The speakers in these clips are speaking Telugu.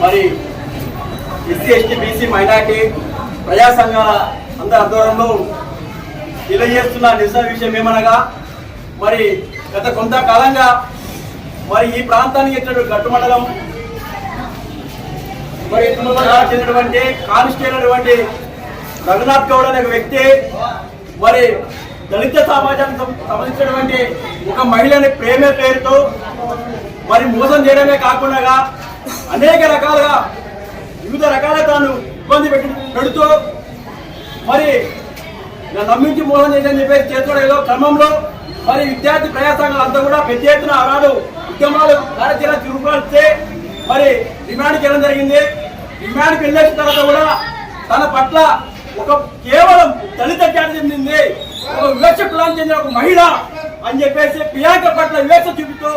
మరి ఎస్సీ ఎస్టీ బీసీ మైనార్టీ ప్రజా సంఘాల అందరి ఆధ్వర్యంలో తెలియజేస్తున్న నిరసన విషయం ఏమనగా మరి గత కొంతకాలంగా మరి ఈ ప్రాంతానికి చెందిన గట్టుమండలం మరి చెందినటువంటి కానిస్టేబుల్ రఘునాథ్ గౌడ్ అనే వ్యక్తి మరి దళిత సమాజానికి సంబంధించినటువంటి ఒక మహిళని ప్రేమ పేరుతో మరి మోసం చేయడమే కాకుండా అనేక రకాలుగా వివిధ రకాల తాను ఇబ్బంది పెట్టి పెడుతూ మరి నమ్మించి మోసం చేశాని చెప్పేసి చేస్తున్న ఏదో క్రమంలో మరి విద్యార్థి ప్రయాసంగాలంతా కూడా పెద్ద ఎత్తున ఆనాడు ఉద్యమాలు కార్యాచరణ తిరుగుపరిస్తే మరి డిమాండ్ చేయడం జరిగింది. డిమాండ్కి వెళ్ళేసిన తర్వాత కూడా తన పట్ల ఒక కేవలం దళిత జాతి చెందింది. ఒక వివక్ష కులానికి చెందిన ఒక మహిళ అని చెప్పేసి ప్రియాంక పట్ల వివక్ష చూపుతూ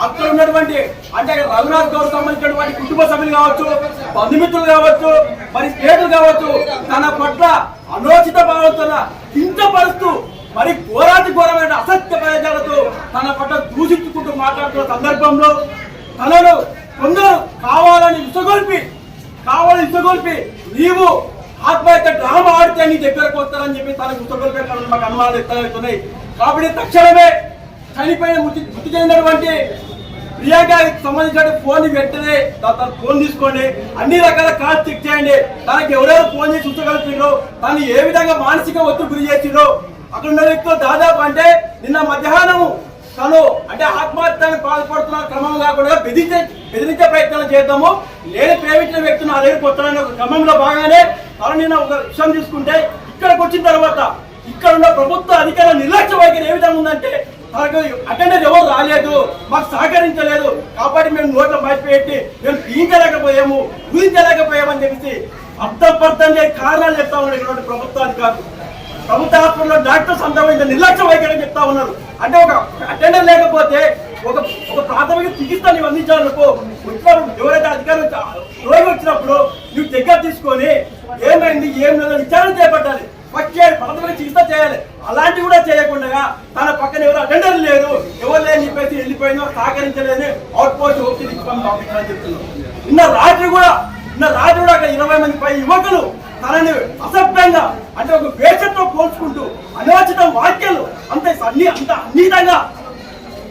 అక్కడ ఉన్నటువంటి అంటే రఘునాథ్ గౌడ్ సంబంధించినటువంటి కుటుంబ సభ్యులు కావచ్చు బంధుమిత్రులు కావచ్చు మరి స్నేహితులు కావచ్చు తన పట్ల అనోచిత భావంతో కించపరుస్తూ మరి ఘోరాతి ఘోరమైన అసత్య ప్రయోజనాలతో తన పట్ల దూషించుకుంటూ మాట్లాడుతున్న సందర్భంలో తనను కొందరు కావాలని విసగొల్పి కావాలని విసగొల్పి నీవు ఆత్మహత్య డ్రామా ఆడితే నీ దగ్గరకు వస్తారని చెప్పి తనకు విసగొల్పే మాకు అనుమానాలు వ్యక్తమవుతున్నాయి కాబట్టి తక్షణమే చనిపోయిన మృతి మృతి చెందినటువంటి ప్రియా గారికి సంబంధించిన ఫోన్ వెంటనే తన ఫోన్ తీసుకోండి అన్ని రకాల కాల్స్ చెక్ చేయండి. తనకి ఎవరెవరు ఫోన్ చేసి ఉంచగలుగుతుండ్రో తను ఏ విధంగా మానసిక ఒత్తిడి గురి చేసిండ్రో అక్కడ ఉన్న వ్యక్తులు దాదాపు అంటే నిన్న మధ్యాహ్నం తను అంటే ఆత్మహత్యను పాల్పడుతున్న క్రమం కాకుండా బెదిరించే బెదిరించే ప్రయత్నం చేద్దాము. నేను ప్రేమించిన వ్యక్తి నా దగ్గరికి వస్తానని ఒక క్రమంలో భాగంగానే తను నిన్న ఒక విషయం తీసుకుంటే ఇక్కడికి వచ్చిన తర్వాత ఇక్కడ ఉన్న ప్రభుత్వ అధికారుల నిర్లక్ష్య వైఖరి ఏ విధంగా ఉందంటే మనకు అటెండర్ ఎవరు రాలేదు మాకు సహకరించలేదు. కాబట్టి మేము నోట్ల బయట మేము తీయించలేకపోయాము ఊహించలేకపోయామని చెప్పేసి అర్థపర్థం లేని కారణాలు చెప్తా ఉన్నారు ఇక్కడ ప్రభుత్వానికి కాదు. ప్రభుత్వ హాస్పిటల్లో డాక్టర్స్ అంతా ఇంత నిర్లక్ష్య వైఖరి చెప్తా ఉన్నారు. అంటే ఒక అటెండర్ లేకపోతే ఒక ఒక ప్రాథమిక చికిత్స అందించాలనుకో వచ్చినప్పుడు ఎవరైతే అధికారులు రోగి వచ్చినప్పుడు నువ్వు దగ్గర తీసుకొని ఏమైంది ఏం లేదో విచారణ చేపట్టాలి. ఫస్ట్ ప్రథమ చికిత్స చేయాలి. అలాంటివి కూడా చేయకుండా తన పక్కన ఎవరు అటెండర్ లేరు. ఎవరు లేని చెప్పేసి వెళ్ళిపోయినో సహకరించలేని అవుట్ పోస్ట్ ఒత్తిడి పంపించాలని చెప్తున్నాం. నిన్న రాత్రి కూడా నిన్న రాత్రి కూడా అక్కడ ఇరవై మంది పై యువకులు తనని అసభ్యంగా అంటే ఒక వేషంతో పోల్చుకుంటూ అనివచిత వాక్యాలు అంత అన్ని అంత అన్నితంగా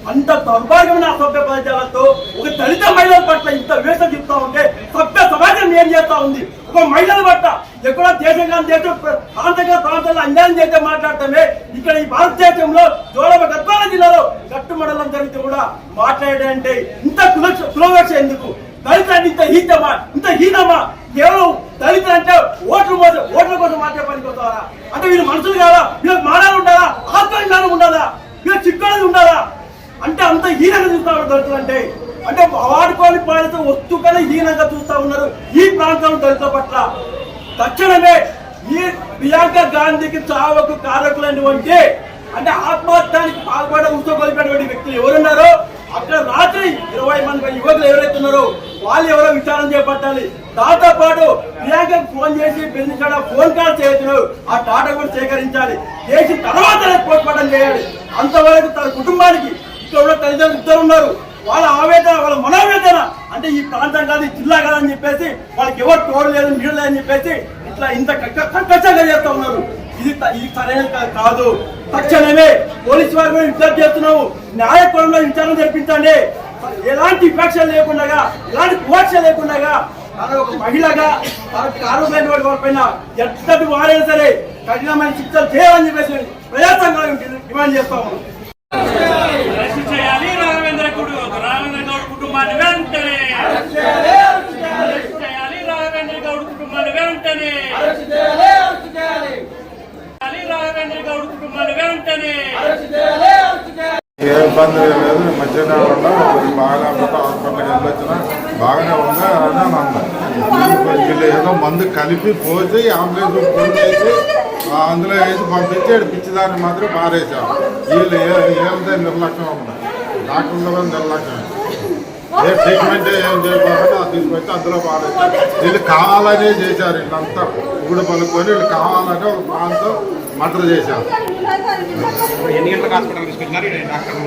అంత దౌర్భాగ్యమైన అసభ్య పదజాలతో ఒక దళిత మహిళల పట్ల ఇంత వేష చెప్తా ఉంటే సభ్య సమాజం ఏం చేస్తా ఉంది? ఒక మహిళల పట్ల ఎక్కడ దేశంగా దేశం ప్రాంతంగా ప్రాంతాల్లో అన్యాయం చేస్తే మాట్లాడటమే ఇక్కడ ఈ భారతదేశంలో జోడవ గద్వాల జిల్లాలో గట్టు మండలం జరిగితే కూడా మాట్లాడే ఇంత కులక్ష కులవక్ష ఎందుకు? దళిత ఇంత హీతమా ఇంత హీనమా? కేవలం దళిత అంటే ఓట్ల కోసం ఓట్ల కోసం మాట్లాడే పనికి వస్తారా అంటే వీళ్ళు మనుషులు కాదా? వీళ్ళకి మానాలు ఉండాలా? ఆత్మజ్ఞానం ఉండాలా? వీళ్ళకి చిక్కడది ఉండాలా? దొరుకుతుందంటే అంటే వాడుకోని పాడితే ఒత్తుకనే హీనంగా చూస్తా ఉన్నారు. ఈ ప్రాంతం దళితుల పట్ల. తక్షణమే ఈ ప్రియాంక గాంధీకి చావకు కారకులైనటువంటి అంటే ఆత్మహత్యానికి పాల్పడే ఉత్సవలిపినటువంటి వ్యక్తులు ఎవరున్నారో అక్కడ రాత్రి ఇరవై మంది యువకులు ఎవరైతే ఉన్నారో వాళ్ళు ఎవరో విచారణ చేపట్టాలి. దాంతో పాటు ప్రియాంక ఫోన్ చేసి బెదిరించాడ ఫోన్ కాల్ చేస్తున్నారు. ఆ టాటా కూడా సేకరించాలి. చేసి తర్వాత పోస్ట్మార్టం చేయాలి. అంతవరకు తన కుటుంబానికి ఇక్కడ ఉన్న తల్లిదండ్రులు ఇద్దరు ఉన్నారు. వాళ్ళ ఆవేదన వాళ్ళ మనోవేదన. అంటే ఈ ప్రాంతం కాదు ఈ జిల్లా కాదని చెప్పేసి వాళ్ళకి ఎవరు తోడు లేదు నీళ్ళు లేదని చెప్పేసి ఇట్లా ఇంత కక్కచ్చంగా చేస్తా ఉన్నారు. ఇది ఈ ఇది సరైనది కాదు. తక్షణమే పోలీసు వారి మీద విజ్ఞప్తి చేస్తున్నాము. న్యాయకోణంలో విచారణ జరిపించండి. ఎలాంటి విపక్షాలు లేకుండా ఎలాంటి వివక్ష లేకుండా తన ఒక మహిళగా తనకు ఆరోగ్యమైన వాడి వారిపైన ఎంతటి వారైనా సరే కఠినమైన శిక్షలు చేయాలని చెప్పేసి ప్రజాసంఘాలు డిమాండ్ చేస్తాము ఉన్నాం. చేయాలి రాఘవేంద్ర కుడు రాఘవేంద్ర గౌడ్ కుటుంబాన్ని వెంటనే అరెస్ట్ చేయాలి రాఘవేంద్ర గౌడ్ కుటుంబాన్ని వెంటనే చేయాలి రాఘవేంద్ర గౌడ్ కుటుంబాన్ని వెంటనే ఏ ఇబ్బంది లేదు మంచిగానే ఉన్నా బాగా మొత్తం హాస్పిటల్కి వెళ్ళొచ్చిన బాగానే ఉందా అని అన్నా వీళ్ళు ఏదో మందు కలిపి పోసి అంబులెన్స్ ఫోన్ చేసి ఆ అందులో వేసి పంపించి ఆడ పిచ్చిదాన్ని మాత్రం పారేశాం వీళ్ళు ఏ ఏమితే నిర్లక్ష్యం ఉంది డాక్టర్లో నిర్లక్ష్యం ఏ ట్రీట్మెంట్ ఏం చేయకుండా అది తీసుకొచ్చి అందులో పారేశారు. వీళ్ళు కావాలనే చేశారు వీళ్ళంతా. ఇప్పుడు పలుకొని వీళ్ళు కావాలని ఒక ప్రాంతం మర్డర్ చేశారు. ఎన్ని గంటలకు హాస్పిటల్ తీసుకొచ్చినారు? డాక్టర్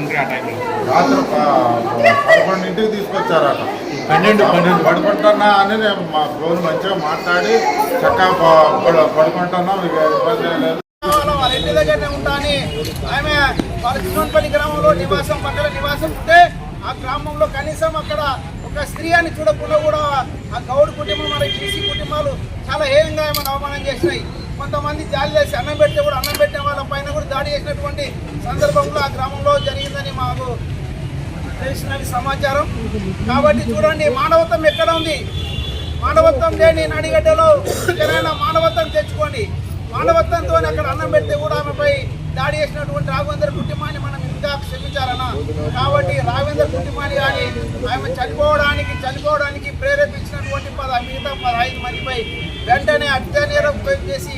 రాత్రి పదకొండింటికి తీసుకొచ్చారట. పన్నెండు పన్నెండు. పడుకుంటున్నా అని నేను మా ఫోన్ మంచిగా మాట్లాడి చక్కగా పడుకుంటున్నాం. ఇక ఇబ్బంది లేదు. వాళ్ళ ఇంటి దగ్గరనే ఉంటా అని ఆమె వాళ్ళ చిన్నపల్లి గ్రామంలో నివాసం పక్కన నివాసం ఉంటే ఆ గ్రామంలో కనీసం అక్కడ ఒక స్త్రీ అని చూడకుండా కూడా ఆ గౌడ్ కుటుంబం మరి బీసీ కుటుంబాలు చాలా హేయంగా ఏమైనా అవమానం చేసినాయి. కొంతమంది జాలి చేసి అన్నం పెడితే కూడా అన్నం పెట్టే వాళ్ళ పైన కూడా దాడి చేసినటువంటి సందర్భంలో ఆ గ్రామంలో జరిగిందని మాకు తెలిసిన సమాచారం. కాబట్టి చూడండి మానవత్వం ఎక్కడ ఉంది? మానవత్వం లేని నడిగడ్డలో ఎక్కడైనా మానవత్వం తెచ్చుకోండి. మానవత్వంతో అక్కడ అన్నం పెడితే కూడా ఆమెపై దాడి చేసినటువంటి రాఘవేంద్ర కుటుంబాన్ని మనం ఇంకా క్షమించాలన్నా కాబట్టి రాఘవేంద్ర కుటుంబాన్ని కానీ ఆమె చనిపోవడానికి చనిపోవడానికి ప్రేరేపించినటువంటి పద మిగతా పదహైదు మందిపై వెంటనే హత్య నేరం చేసి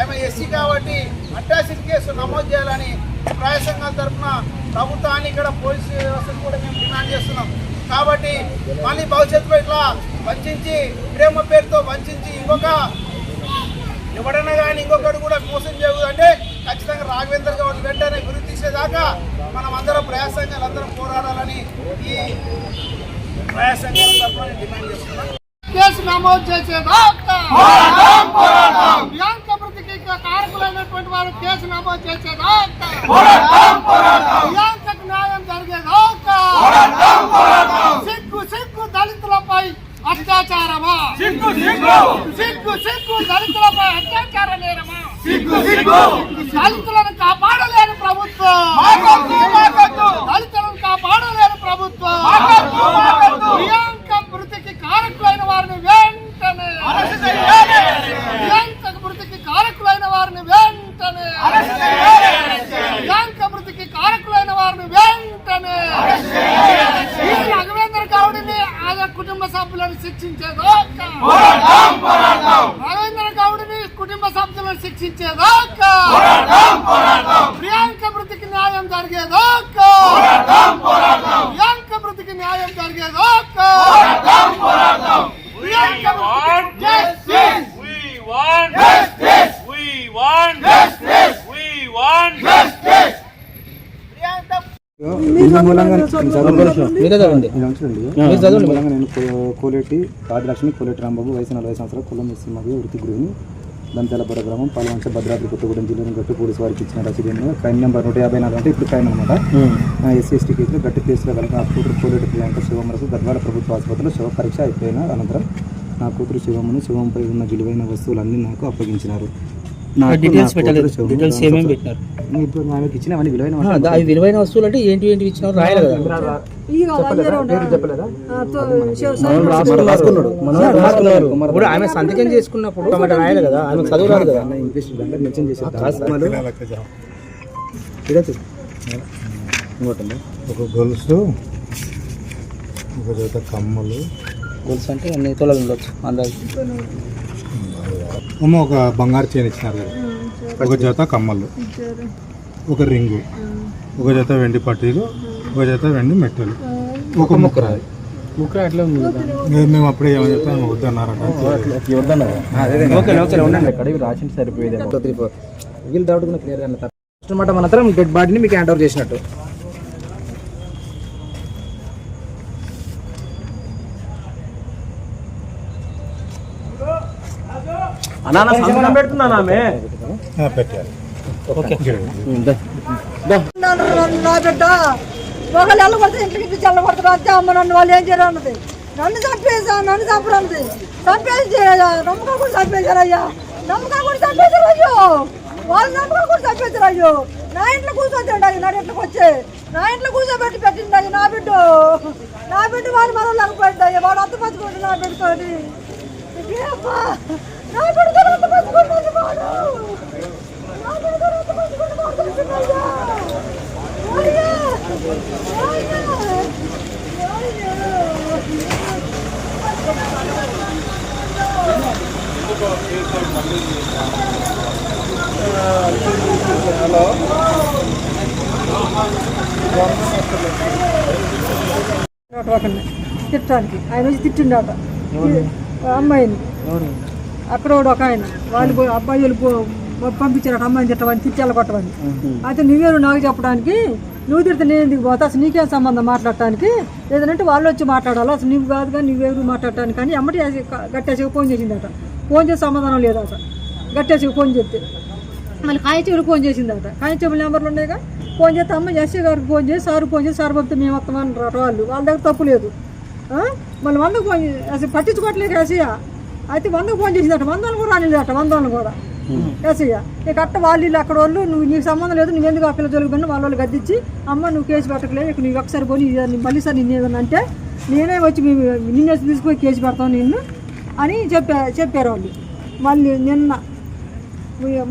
ఆమె ఎస్సీ కాబట్టి అట్రాసిటీ కేసు నమోదు చేయాలని ప్రయాసంగా తరఫున ప్రభుత్వాన్ని ఇక్కడ పోలీసు వ్యవస్థను కూడా మేము డిమాండ్ చేస్తున్నాం. కాబట్టి మళ్ళీ భవిష్యత్తులో ఇట్లా వంచించి ప్రేమ పేరుతో వంచించి ఇంకొక ఎవడైనా కానీ ఇంకొకటి కూడా మోసం చేయకూడదు అంటే ఖచ్చితంగా రాఘవేంద్ర గౌడ్ వెంటనే గురి తీసేదాకా మనం అందరం ప్రయాస సంఘాలు అందరం పోరాడాలని ఈ ప్రయాస సంఘాల తరఫున నేను డిమాండ్ చేస్తున్నాం. కేసు నమోదు చేసేదాకా కారకులైనటువంటి వారు కేసు నమోదు చేసేదాకా ప్రియాంకకు న్యాయం జరిగేదాకా సిగ్గు సిగ్గు దళితులపై అత్యాచారమా? సిగ్గు సిగ్గు. సిగ్గు దళితులపై అత్యాచార నేరమా దళితులను కాపాడలేని ప్రభుత్వం. దళితులను కాపాడలేని ప్రభుత్వం. ప్రియాంక మృతికి కారకులైన వారిని వెంటనే ప్రియాంక మృతికి కారకులైన వారిని వెంటనే ప్రియాంక మృతికి కారకులైన వారిని వెంటనే ఈ రఘువేంద్ర గౌడిని ఆయన కుటుంబ సభ్యులను శిక్షించేదాకా. రవీంద్ర గౌడిని కుటుంబ సభ్యులను శిక్షించేదాకా. ప్రియాంక మృతికి న్యాయం జరిగేదాకా. ప్రియాంక మృతికి న్యాయం జరిగేదాకా. మూలంగా నేను కోలేటి రాజలక్ష్మి కోలేటి రాంబాబు వయసు నలభై సంవత్సరాలు కులం మరియు వృత్తి గృహిణి దంతెలపడ గ్రామం పాలవంచ భద్రాద్రి కొత్తగూడెం జిల్లాను గట్టు పోలీసు వారికి ఇచ్చిన రసీదు క్రైమ్ నెంబర్ నూట యాభై నాలుగు అంటే ఇప్పుడు క్రైమ్ అనమాట ఎస్సీ ఎస్టీ కేసులో గట్టి కేసులో కలిపి నా కూతురు కోలేటి ప్రియాంక శివమరకు గద్వాల ప్రభుత్వ ఆసుపత్రిలో శివ పరీక్ష అయిపోయిన అనంతరం నా కూతురు శివమును శివంపై ఉన్న విలువైన వస్తువులన్నీ నాకు అప్పగించినారు. డీటెయిల్స్ పెట్టలేదు. డీటెయిల్స్ ఏమేమి పెట్టినారు ఇప్పుడు ఆమెకి ఇచ్చినవన్నీ విలువైన అవి విలువైన వస్తువులు అంటే ఏంటి ఏంటి ఇచ్చినారు రాయాలి కదా. ఇప్పుడు ఆమె సంతకం చేసుకున్నప్పుడు రాయాలి కదా? ఆమె చదువు రాదు కదా? మెన్షన్ ఒక గొలుసు ఒక జత కమ్మలు. గొలుసు అంటే అన్ని తొలలు ఉండొచ్చు. అందాజు అమ్మ ఒక బంగారు చైన్ ఇచ్చినారు కదా. ఒక జత కమ్మలు ఒక రింగు ఒక జత వెండి పట్టీలు ఒక జత వెండి మెట్టలు. ఒక ముక్కరాయి. ముక్క అట్లా ఉంది. మేము అప్పుడే ఏమని చెప్తాం వద్దన్నారట. ఓకే ఓకే ఉండండి అక్కడ. ఇవి రాసింది సరిపోయేది వీళ్ళు డౌట్ కూడా క్లియర్ అన్న ఫస్ట్ మాట మాత్రం డెడ్ బాడీని మీకు హ్యాండ్ ఓవర్ చేసినట్టు. పెట్టారు. నన్ను నన్ను నా బిడ్డ ఒకళ్ళు వెళ్ళబడితే ఇంటికి చల్లబడతారు అంతే అమ్మ నన్ను వాళ్ళు ఏం చేయరు అన్నది. నన్ను చంపేసా నన్ను చంపరన్నది చంపేసి నమ్మకం కూడా చంపేశారు అయ్యా. నమ్మకం కూడా చంపేశారు అయ్యో. వాళ్ళు నమ్మకం కూడా చంపేశారు అయ్యో. నా ఇంట్లో కూర్చోండి అయ్యి నా ఇంట్లోకి వచ్చి. నా ఇంట్లో కూర్చోబెట్టి పెట్టింది అయ్యి నా బిడ్డ. నా బిడ్డ వాడి మనం లేకపోయింది అయ్యా వాడు అంత పచ్చుకోండి నా ఇదేమ్మా? నా బిడ్డతో అంత పచ్చుకుంటుంది వాడు నా బిడ్డతో అంత పచ్చుకుంటుంది వాడు తెలిసిందయ్యా తిట్టడానికి. ఆయన వచ్చి తిట్టిండట. అమ్మాయిని. అక్కడ ఒక ఆయన. వాళ్ళు పోయి అబ్బాయిలు పో పంపించారట అమ్మాయిని తిట్టమని తిట్టాల కొట్టమని. అయితే నువ్వేరు నాకు చెప్పడానికి నువ్వు తిడితే నేను ఎందుకు పోతా అసలు నీకేం సంబంధం మాట్లాడటానికి? లేదంటే వాళ్ళు వచ్చి మాట్లాడాలి? అసలు నువ్వు కాదుగా నువ్వెవరు మాట్లాడటానికి? కానీ అమ్మటి గట్టేసి ఫోన్ చేసిందట. ఫోన్ చేసి సమాధానం లేదట. గట్టేసి ఫోన్ చేస్తే. మళ్ళీ కాయచెవులు ఫోన్ చేసిందట. కాయచెవులు నెంబర్లు ఉన్నాయిగా. ఫోన్ చేస్తే అమ్మ ఎస్సీ గారికి ఫోన్ చేసి సార్ ఫోన్ చేసి సార్ పంపితే మేము వస్తామన్నారు వాళ్ళు. వాళ్ళ దగ్గర తప్పు లేదు? మళ్ళీ వందకు ఫోన్ చేసి అసలు పట్టించుకోవట్లేదు ఎస్సీయ. అయితే వందకు ఫోన్ చేసిందట. వందలు కూడా రానిదట వందలు కూడా. ఎస్సయ్య ఇక. అట్ట వాళ్ళు వీళ్ళు అక్కడ వాళ్ళు నువ్వు నీకు సంబంధం లేదు నువ్వు ఎందుకు ఆ పిల్ల జోలికి వాళ్ళ వాళ్ళు గద్దించి అమ్మ నువ్వు కేసు పెట్టట్లేదు ఇక నువ్వు ఒకసారి ఇది మళ్ళీ సార్ నిన్ను ఏదన్నా అంటే నేనే వచ్చి నిన్నే తీసుకుపోయి కేసు పెడతాను నిన్ను అని చెప్పా చెప్పారు వాళ్ళు. మళ్ళీ నిన్న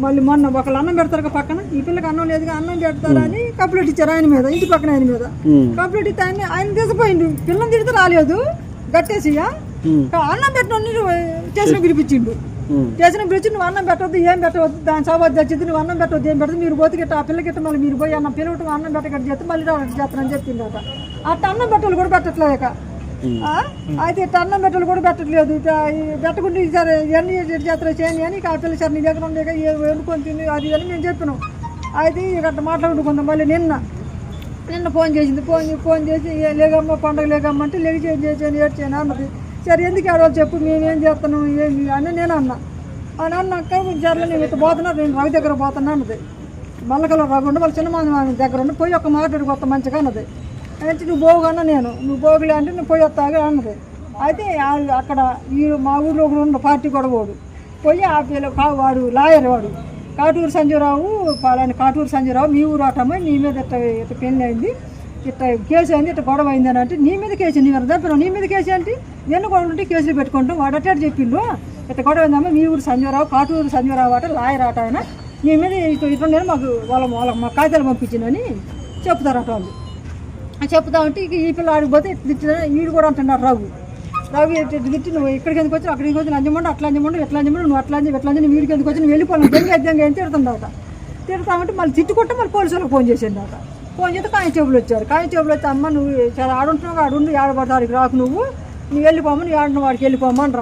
మళ్ళీ మొన్న ఒకళ్ళు అన్నం పెడతారు పక్కన ఈ పిల్లకి అన్నం లేదుగా అన్నం పెడతారని కంప్లీట్ ఇచ్చారు ఆయన మీద ఇంటి పక్కన ఆయన మీద. కంప్లీట్ ఇస్తే ఆయన ఆయన తీసిపోయిండు. పిల్లని తిడితే రాలేదు. గట్టేసి అన్నం పెట్టిన చేసిన పిలిపించిండు. చేసిన పిలిచి నువ్వు అన్నం పెట్టవద్దు ఏం పెట్టవద్దు దాని సాబాద్ తెచ్చింది నువ్వు అన్నం పెట్టవద్దు ఏం పెట్టదు మీరు పోతే గిట్ట ఆ పిల్ల గిట్ట మళ్ళీ మీరు పోయి అన్నం పిల్లవటం అన్నం పెట్టగట్టు చేస్తే మళ్ళీ రావడం చేస్తానని చెప్పింది అట. అట్ట అన్నం పెట్టాలి కూడా పెట్టట్లేక? అయితే ఇట్ట అన్నం పెట్టలు కూడా పెట్టట్లేదు. ఇట్ట పెట్టకుండా సరే ఇవన్నీ చేస్తారు చేయని అని ఆ పిల్ల సార్ నీ దగ్గర ఉండే ఎన్నుకొని తిని అది అని మేము చెప్పినాం. అయితే ఇక మాట్లాడుకుందాం మళ్ళీ నిన్న. నిన్న ఫోన్ చేసింది. ఫోన్ ఫోన్ చేసి "ఏ లేగమ్మ పండగ లేగమ్మ అంటే లేచి చేసి చేసి ఏడ్చాను అన్నది. సరే ఎందుకు ఆడవాళ్ళు చెప్పు మేమేం చేస్తున్నాం ఏంది అని నేను అన్నా. అని అన్నాక జరలో నేను ఇట్లా పోతున్నా నేను రవి దగ్గర పోతున్నా అన్నది. మల్లకల రవి ఉండి వాళ్ళ చిన్న దగ్గర ఉండి పోయి ఒక మాట్లాడి కొత్త మంచిగా అన్నది. అంటే నువ్వు పోగన్నా నేను. నువ్వు పోగులే అంటే నువ్వు పోయి వస్తాగా అన్నది. అయితే అక్కడ ఈ మా ఊళ్ళో ఒకడు ఉన్న పార్టీ కూడా పోడు పోయి ఆ పిల్ల వాడు లాయర్ వాడు. కాటూరు సంజయరావు పలాని కాటూరు సంజీరావు మీ ఊరు అటమ్మ నీ మీద ఇట్ట ఇట్ట పెళ్ళి అయింది. ఇట్ట కేసు అయింది ఇట్ట గొడవ అయింది అని అంటే నీ మీద కేసు నీ మీద నీ మీద కేసు ఏంటి? ఎన్ని కూడా ఉంటే కేసులు పెట్టుకుంటాం వాడు అట్టాడు చెప్పిండు. ఇట్ట గొడవ అయిందమ్మా మీ ఊరు సంజయరావు కాటూరు సంజయరావు అట లాయర్ అట ఆయన. నీ మీద ఇట్లా ఇట్లా నేను మాకు వాళ్ళ వాళ్ళ మా కాగితాలు పంపించిందని చెప్తారట వాళ్ళు. చెప్తా ఉంటే ఇక ఈ పిల్ల ఆడికి పోతే ఇట్లా తిట్టిన వీడు కూడా అంటున్నారు రావు రావు ఇట్లా తిట్టి నువ్వు ఇక్కడికి ఎందుకు వచ్చి అక్కడికి వచ్చి లంచమంటే అట్లా లంచమంటే ఎట్లా లంచమంటే నువ్వు అట్లా అంజం ఎట్లా అంజం వీడికి ఎందుకు వచ్చి నువ్వు వెళ్ళిపోను దెంగ దెంగ అని తిడుతుందట. తిడతా ఉంటే మళ్ళీ తిట్టుకుంటే మళ్ళీ పోలీసులకు ఫోన్ చేసిందట. ఫోన్ చేస్తే కాయ వచ్చారు. కాయ వచ్చి అమ్మ నువ్వు చాలా ఆడుంటున్నావు ఆడుండి ఆడబడతాడికి రాకు నువ్వు. నువ్వు వెళ్ళిపోమని నువ్వు ఆడిన వాడికి వెళ్ళిపోమని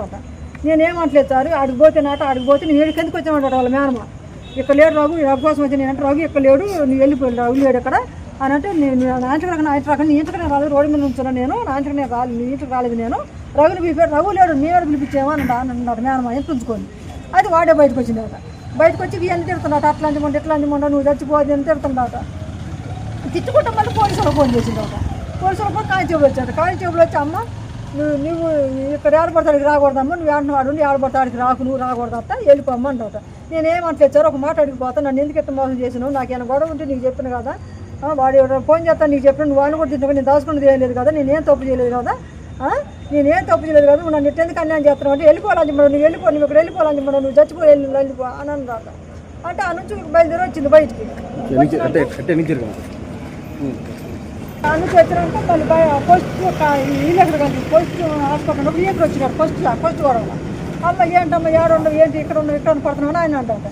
నేనేమంటలేదు సార్ ఆడికి పోతే నాట ఆడికి పోతే నేను ఎందుకు వచ్చామంటాడు వాళ్ళ మేనమ్మ. ఇక్కడ లేడు రఘు రఘు కోసం వచ్చి నేను అంటే రఘు ఇక్కడ లేడు నువ్వు వెళ్ళిపోయి రాగు లేడు ఇక్కడ అని అంటే నేను నా ఇంటికి నా ఇంటికి రాక నీ ఇంటికి నేను రాలేదు రోడ్డు మీద ఉంచున్నాను నేను నా ఇంటికి నేను రాలేదు నీ ఇంటికి రాలేదు నేను. రఘుని పిలిపాడు రఘు లేడు నేను పిలిపించేమో అని అన్నాడు మేనమా ఎంత ఉంచుకొని అది వాడే బయటకు వచ్చిందట బయటకు వచ్చి ఇవన్నీ తిడుతున్నాడు అట్లాంటి అంచమంటే ఇట్లా అంచమంటే నువ్వు చచ్చిపోదు అని తిడుతున్నాడట తిట్టుకుంటే మళ్ళీ పోలీసులకు ఫోన్ చేసిందట పోలీసులకు ఫోన్ కానిచేపులు వచ్చాడు. కానిచేపులు వచ్చి అమ్మ నువ్వు నువ్వు ఇక్కడ ఏడబడతాడికి రాకూడదమ్మా నువ్వు ఏడన వాడు ఏడబడతాడికి రాకు నువ్వు రాకూడదట వెళ్ళిపోమ్మంటాట నేను ఏమంటలేదు సార్ ఒక మాట అడిగిపోతాను నన్ను ఎందుకు ఎట్ట మోసం చేసినావు? నాకేమైనా గొడవ ఉంటే నీకు చెప్పిన కదా. వాడు ఎవరో ఫోన్ చేస్తాను నీకు చెప్పిన నువ్వు వాడిని కూడా తింటున్నా నేను దాచుకున్నది ఏం లేదు కదా నేనేం తప్పు చేయలేదు కదా? నేనేం తప్పు చేయలేదు కదా? నువ్వు నన్ను ఎట్టెందుకు అన్యాయం చేస్తున్నావు అంటే వెళ్ళిపోవాలని చెప్పాడు నువ్వు వెళ్ళిపో నువ్వు ఇక్కడ వెళ్ళిపోవాలని చెప్పాడు నువ్వు చచ్చిపో వెళ్ళి వెళ్ళిపో అని అన్నమాట అంటే ఆ నుంచి బయలుదేరి వచ్చింది బయటికి. అన్ని తెచ్చినాక మళ్ళీ పోస్ట్ వీళ్ళు ఎక్కడ కానీ పోస్ట్ హాస్పిటల్ ఉన్నప్పుడు ఈయన వచ్చినాడు ఫస్ట్ ఫస్ట్ గొడవ అమ్మ ఏంటమ్మా ఏడుండవు ఏంటి ఇక్కడ ఉండవు ఇక్కడ పడుతున్నామని ఆయన అంటాట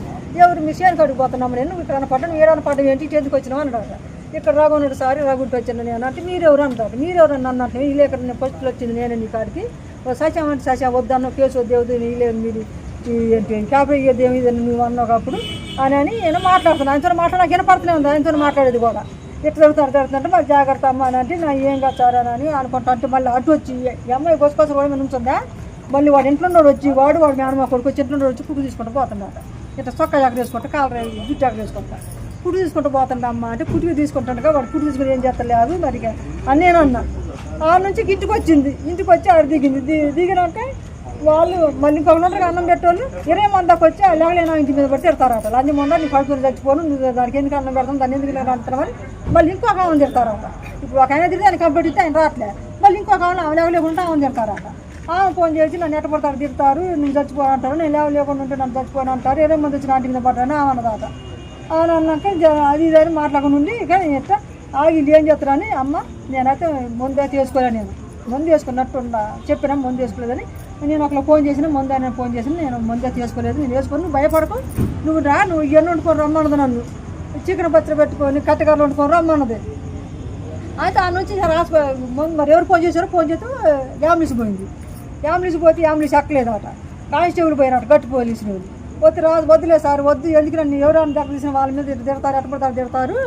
ఎవరు మీ చేను కడిగి పోతున్నాము నేను ఇక్కడ పడ్డాను ఏడాది పడ్డం ఏంటి? ఎందుకు వచ్చినావు? అన్నాడు ఇక్కడ రాగున్నాడు సారి రాగుంటూ వచ్చాను నేను అంటే మీరెవరు అంటారు? మీరెవరు నన్ను అన్నట్టు వీళ్ళు ఎక్కడ నేను ఫస్ట్లో వచ్చింది నేను నీ కాడికి. సత్యం అంటే సత్యం వద్దన్న కేసు వద్దు వద్దు వీళ్ళే మీరు ఏంటి? క్యాబరీ ఇదేమి నువ్వు అన్నావు అప్పుడు అని అని నేను మాట్లాడుతున్నాను ఆయనతో మాట్లాడాక వినపడుతూనే ఉంది. ఆయనతో మాట్లాడేది కూడా. ఎట్లా తిరుగుతారు తిరుగుతుంటే మరి జాగ్రత్త అమ్మ అని అంటే నా ఏం కాదు అని అనుకుంటా. అంటే మళ్ళీ అటు వచ్చి ఈ అమ్మాయి కోసుకోసం రోడ్డు మీద ఉంచుందా మళ్ళీ వాడు ఇంట్లో ఉన్నోడు వచ్చి వాడు వాడు మేనమా కొడుకు వచ్చి ఇంట్లో వచ్చి పుట్టు తీసుకుంటూ పోతున్నాడు. ఇట్లా చొక్క జాగ్రత్త వేసుకుంటా కాలర జుట్టు జాగ్రత్త వేసుకుంటా పుట్టు తీసుకుంటూ పోతుండ అమ్మ అంటే కుటికి తీసుకుంటాడుగా వాడు కుడు తీసుకుని ఏం చేస్తలేదు మరి అని నేను అన్నా. ఆ నుంచి ఇంటికి వచ్చింది. ఇంటికి వచ్చి ఆడ దిగింది. దిగినాక వాళ్ళు మళ్ళీ ఇంకొక ఉంటారు అన్నం పెట్టేవాళ్ళు ఇరవై మందికి వచ్చి లేకలేనా ఇంటి మీద పడి తిడతారట అన్ని మొండ నీ కడుపులు చచ్చిపోను నువ్వు దానికి ఎందుకు అన్నం పెడతాం దాన్ని ఎందుకు ఇలా అంటామని మళ్ళీ ఇంకొక ఆమె తిడతారట ఇప్పుడు ఒక ఆయన తిరిగి ఆయన కంప్లీట్ ఇస్తే ఆయన రావట్లే. మళ్ళీ ఇంకొక ఆమె ఆమె లేవలేకుండా ఆమె తిడతారట ఆమె ఫోన్ చేసి నన్ను ఎట్ట పడతారు తిడతారు నువ్వు చచ్చిపోనంటారు నేను లేవ లేకుండా ఉంటే నన్ను చచ్చిపోను అంటారు ఇరవై మంది వచ్చి ఆంటి మీద పడ్డాను ఆమె అన్నదాట ఆమె అన్నాక అది ఇది అని మాట్లాడకుండా ఉండి ఇక నేను ఎట్లా ఆగి వీళ్ళు ఏం చేస్తారని అమ్మ నేనైతే ముందే తీసుకోలే నేను. ముందు వేసుకున్నట్టు చెప్పినా ముందు వేసుకోలేదని నేను ఒకళ్ళు ఫోన్ చేసిన ముందు ఆయన ఫోన్ చేసిన నేను ముందే తీసుకోలేదు. నేను వేసుకొని నువ్వు భయపడకు. నువ్వు రా నువ్వు ఇవన్నీ వండుకొని రమ్మన్నది నన్ను. చికెన్ పత్రి పెట్టుకొని కట్టకర్రలు వండుకొని రమ్మన్నది. అయితే ఆ నుంచి రాసి మరి ఎవరు ఫోన్ చేశారో ఫోన్ చేస్తే యామ్లిస్ పోయింది యామ్లిస్ పోతే అంబులెన్స్ ఎక్కలేదు అట కానిస్టేబుల్ పోయినట గట్టి పోలీసులు వద్దు రాదు వద్దులే సార్ వద్దు ఎందుకు నన్ను ఎవరైనా దగ్గర తీసిన వాళ్ళ మీద తిడతారు ఎట్టబడతారు తిడతారు.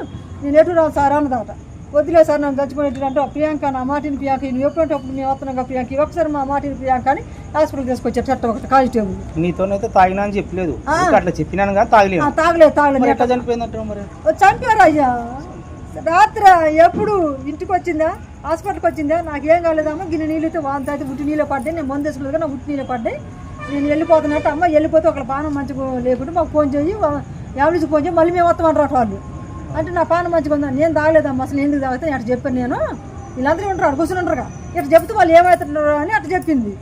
నేను ఎటు రాదు సార్ అన్నదాట. వద్దులే సార్ నన్ను చచ్చిపోయినట్టు ప్రియాంక నా మాటిని ప్రియాంక నువ్వు ఎప్పుడంటే అప్పుడు మేము వస్తున్నాం ప్రియాంక ఒకసారి మా మాటిని ప్రియాంక అని హాస్పిటల్ తీసుకొచ్చారు చెట్ట ఒకటి కానిస్టేబుల్. నీతోనైతే తాగినా అని చెప్పలేదు. అట్లా చెప్పినాను కానీ తాగలేదు. తాగలేదు తాగలేదు. ఎట్లా చనిపోయిందంటారు మరి? చంపారు అయ్యా. రాత్రి ఎప్పుడు ఇంటికి వచ్చిందా? హాస్పిటల్కి వచ్చిందా? నాకేం కాలేదమ్మా గిన్నె నీళ్ళతో వాంత అయితే ఉట్టి నీళ్ళు పడ్డాయి. నేను మందు వేసుకోలేదు నా ఉట్టి నీళ్ళు పడ్డాయి. నేను వెళ్ళిపోతున్నట్టు అమ్మ వెళ్ళిపోతే ఒక పానం మంచిగా లేకుంటే మాకు ఫోన్ చేయి ఎవరికి ఫోన్ చేయి మళ్ళీ మేము వస్తామంటారు వాళ్ళు. అంటే నా పానం మంచిగా ఉందా? నేను తాగలేదమ్మా అసలు ఎందుకు తాగితే అటు చెప్పాను నేను. వీళ్ళందరూ ఉంటారు అటు కూర్చుని ఉంటారుగా. ఇటు చెప్తే వాళ్ళు ఏమవుతున్నారు అని అటు చెప్పింది.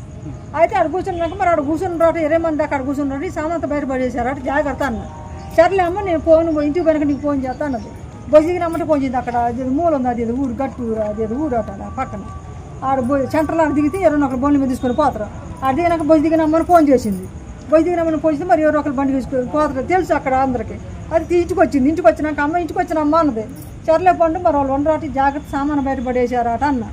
అయితే అటు కూర్చున్నాక మరి అక్కడ కూర్చున్నారు ఇరవై మంది దాకా అక్కడ కూర్చున్నారు ఈ సామంత బయటపడేశారు. అటు జాగ్రత్త అన్న. సర్లే అమ్మ నేను ఫోన్ ఇంటికి పోయినాక నీకు ఫోన్ చేస్తా అన్నది. బొజ్జికి రమ్మంటే ఫోన్ చేసింది అక్కడ అది మూల ఉంది అది ఊరు గట్టు ఊరు అది ఊరు అట పక్కన. ఆడ బో సెంటర్లో ఆడ దిగితే ఎవరైనా ఒకరు బండి మీద తీసుకొని పోతారు. ఆడ దిగినాక బొజ్జి దిగినమ్మని ఫోన్ చేసింది. బొజ్జి దిగినమ్మని ఫోన్ చేస్తే మరి ఎవరో ఒకరు బండి తీసుకొని పోతారు. తెలుసు అక్కడ అందరికీ. అది తీసుకొచ్చింది ఇంటికి వచ్చింది ఇంటికి వచ్చినాక అమ్మ ఇంటికి వచ్చిన అమ్మ అన్నది. చెరలే పండు మరి వాళ్ళు ఉండరాటి జాగ్రత్త సామాను బయటపడేసారట అన్న.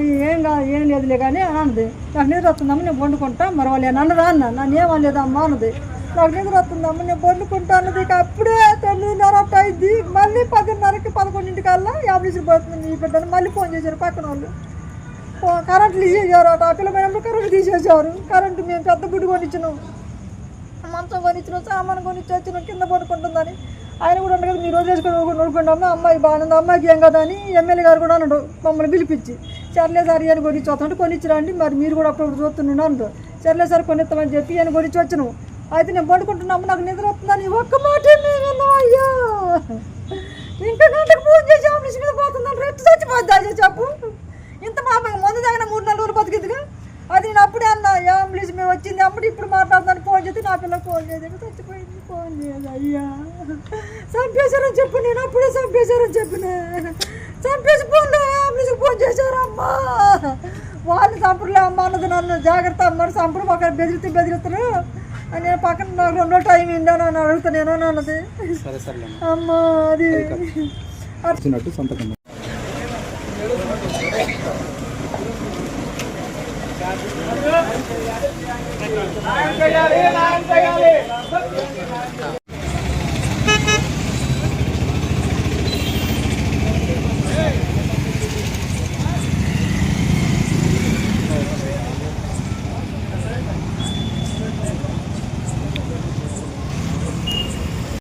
ఏం కాదు ఏం లేదులే కానీ అని అన్నది. నాకు నిద్ర వస్తుందమ్మ నేను వండుకుంటా మరి వాళ్ళు ఏమన్నా అన్న. నన్ను ఏం అనలేదమ్మా అన్నది. నాకు నిద్ర వస్తుందమ్మ నేను వండుకుంటా అన్నది. ఇక అప్పుడే తొమ్మిదిన్నర అయింది. మళ్ళీ పదిన్నరకి పదకొండింటికల్లా యాభై పోతుంది ఈ బిడ్డను. మళ్ళీ ఫోన్ చేశారు పక్కన వాళ్ళు ఫో- కరెంట్ తీసేసారు అటు ఆ పిల్లమైనప్పుడు కరెంటు తీసేసారు కరెంటు మేము పెద్ద గుడి కొనిచ్చినాం. మంచం కొనిచ్చినాం సామాను కొనిచ్చి వచ్చినాం కింద పడుకుంటుందని ఆయన కూడా ఉండగా మీరు రోజు నడుపుకుంటే అమ్మ అమ్మాయి బాగుంది అమ్మాయికి ఏం కదా అని ఎమ్మెల్యే గారు కూడా అన్నాడు మమ్మల్ని పిలిపించి. సర్లే సార్ ఈయన కొనిచ్చి వస్తుంటే కొనిచ్చిరండి మరి మీరు కూడా అప్పుడు చూస్తున్నాను అంటూ. సర్లే సార్ కొనిస్తామని చెప్పి ఈయన కొనిచ్చి వచ్చినాం. అయితే నేను పడుకుంటున్నాము నాకు నిద్ర వస్తుందని ఒక్క మాట అయ్యా. ఇంకా గంటకు ఫోన్ చేసి ఆఫీస్ మీద పోతుందని రెట్టు చచ్చిపోద్ది చెప్పు. ఇంత మా ముందు దగ్గర మూడు నాలుగు రోజులు బతికిందిగా అది నేను అప్పుడే అన్నా అంబులెన్స్ మేము వచ్చింది. అప్పుడు ఇప్పుడు మాట్లాడుతాను ఫోన్ చేస్తే నా పిల్లకి ఫోన్ చేయదు. చచ్చిపోయింది. ఫోన్ చేయదు. అయ్యా. చంపేశారని చెప్పు నేను అప్పుడే చంపేశారని చెప్పిన. చంపేసి ఫోన్ అంబులెన్స్కి ఫోన్ చేశారమ్మా. వాళ్ళు చంపలే అమ్మ అన్నది నన్ను జాగ్రత్త అమ్మ చంపరు. ఒక బెదిరితే బెదిరిస్తారు. అని నేను పక్కన నాకు రెండో టైం అని అడుగుతా నేను అన్నది. సరే సరే అమ్మా చేయాలి వచ్చినట్టు చేయాలి.